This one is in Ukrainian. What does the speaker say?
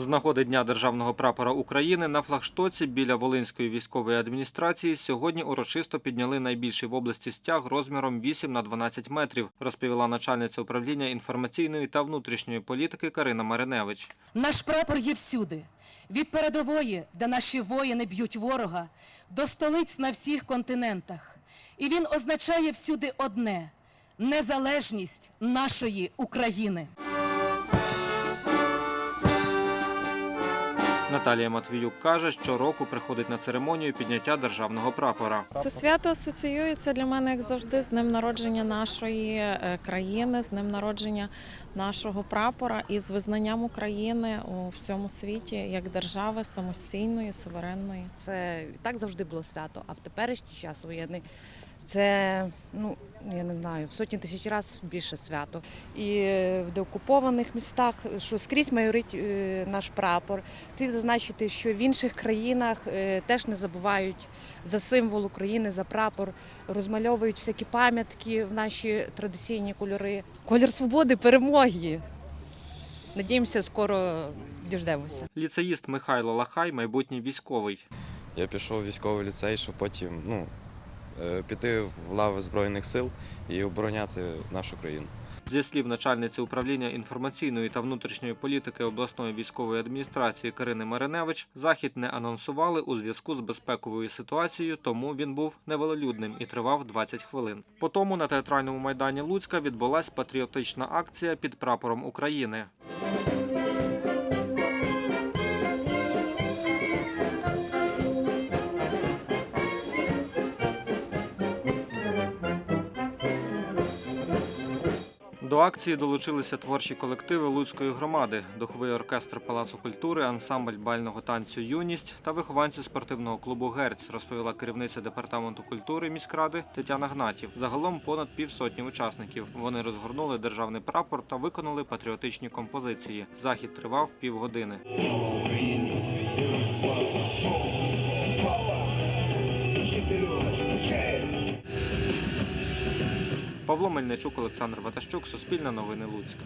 З нагоди Дня державного прапора України на флагштоці біля Волинської військової адміністрації сьогодні урочисто підняли найбільший в області стяг розміром 8 на 12 метрів, розповіла начальниця управління інформаційної та внутрішньої політики Карина Мариневич. Наш прапор є всюди. Від передової, де наші воїни б'ють ворога, до столиць на всіх континентах. І він означає всюди одне незалежність нашої України. Наталія Матвіюк каже, що року приходить на церемонію підняття державного прапора. Це свято асоціюється для мене, як завжди, з днем народження нашої е, країни, з днем народження нашого прапора і з визнанням України у всьому світі як держави самостійної, суверенної. Це так завжди було свято, а в теперішній час воєнний це, ну я не знаю, в сотні тисяч разів більше свято. І в деокупованих містах, що скрізь майорить е, наш прапор. Слід зазначити, що в інших країнах е, теж не забувають за символ України, за прапор, розмальовують всякі пам'ятки в наші традиційні кольори. Колір свободи, перемоги. Надіємося, скоро діждемося. Ліцеїст Михайло Лахай, майбутній військовий. Я пішов в військовий ліцей, щоб потім ну, піти в лави Збройних сил і обороняти нашу країну. Зі слів начальниці управління інформаційної та внутрішньої політики обласної військової адміністрації Карини Мариневич, захід не анонсували у зв'язку з безпековою ситуацією, тому він був невелолюдним і тривав 20 хвилин. По тому на театральному майдані Луцька відбулась патріотична акція під прапором України. До акції долучилися творчі колективи Луцької громади, духовий оркестр Палацу культури, ансамбль бального танцю Юність та вихованці спортивного клубу Герць, розповіла керівниця департаменту культури міськради Тетяна Гнатів. Загалом понад півсотні учасників. Вони розгорнули державний прапор та виконали патріотичні композиції. Захід тривав півгодини. Павло Мельничук, Олександр Ватащук, Суспільне новини Луцьк.